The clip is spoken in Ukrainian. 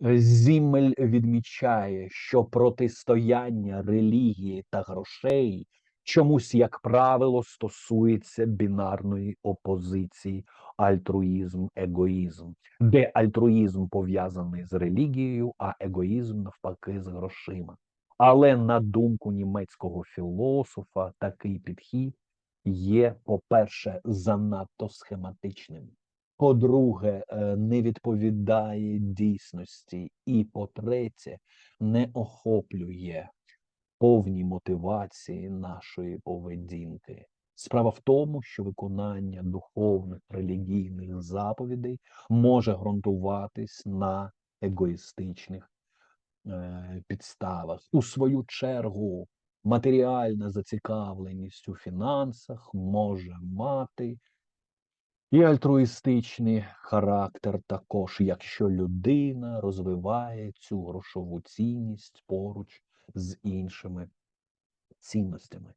Зіммель відмічає, що протистояння релігії та грошей чомусь, як правило, стосується бінарної опозиції альтруїзм-егоїзм, де альтруїзм пов'язаний з релігією, а егоїзм навпаки з грошима. Але на думку німецького філософа, такий підхід є, по-перше, занадто схематичним. По-друге, е, не відповідає дійсності, і по-третє, не охоплює повні мотивації нашої поведінки. Справа в тому, що виконання духовних релігійних заповідей може ґрунтуватись на егоїстичних е, підставах. У свою чергу, матеріальна зацікавленість у фінансах може мати і альтруїстичний характер також, якщо людина розвиває цю грошову цінність поруч з іншими цінностями.